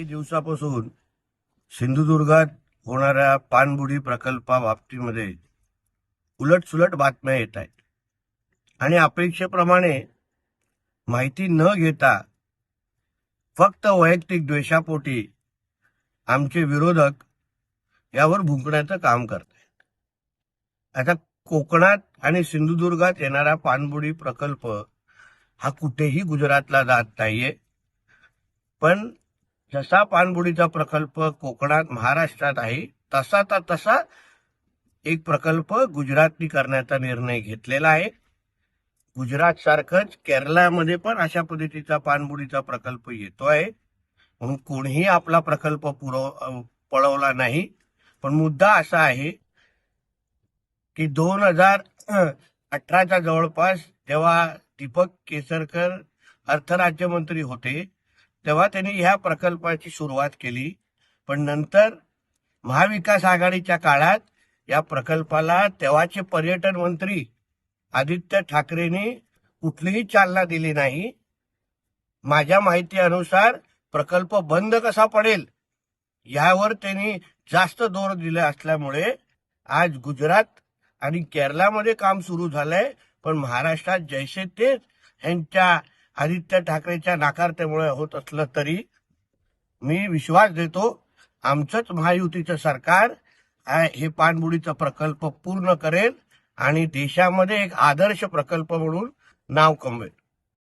काही दिवसापासून सिंधुदुर्गात होणाऱ्या पाणबुडी प्रकल्पाबाबतीमध्ये उलटसुलट बातम्या येत आहेत. आणि अपेक्षेप्रमाणे माहिती न घेता फक्त वैयक्तिक द्वेषापोटी आमचे विरोधक यावर भुंकण्याचं काम करत आहेत. आता कोकणात आणि सिंधुदुर्गात येणारा पाणबुडी प्रकल्प हा कुठेही गुजरातला जात नाहीये. पण जसा पाणबुडीचा प्रकल्प कोकणात महाराष्ट्रात आहे तसाचा तसा एक प्रकल्प गुजरातनी करण्याचा निर्णय घेतलेला आहे. गुजरात सारखंच केरळामध्ये पण अशा पद्धतीचा पाणबुडीचा प्रकल्प येतो आहे. म्हणून कोणीही आपला प्रकल्प पुरव पळवला नाही. पण मुद्दा असा आहे की दोन हजार अठराच्या जवळपास जेव्हा दीपक केसरकर अर्थराज्यमंत्री होते तेव्हा त्यांनी ह्या प्रकल्पाची सुरुवात केली. पण नंतर महाविकास आघाडीच्या काळात या प्रकल्पाला तेव्हाचे पर्यटन मंत्री आदित्य ठाकरेंनी कुठलीही चालना दिली नाही. माझ्या माहितीनुसार प्रकल्प बंद कसा पडेल यावर त्यांनी जास्त जोर दिला असल्यामुळे आज गुजरात आणि केरळामध्ये काम सुरू झालंय. पण महाराष्ट्रात जैसे तेच ह्यांच्या आदित्य ठाकरेच्या नाकारतेमुळे होत असलं तरी मी विश्वास देतो आमचंच महायुतीचं सरकार हे पाणबुडीचा प्रकल्प पूर्ण करेल आणि देशामध्ये एक आदर्श प्रकल्प म्हणून नाव कमवेल.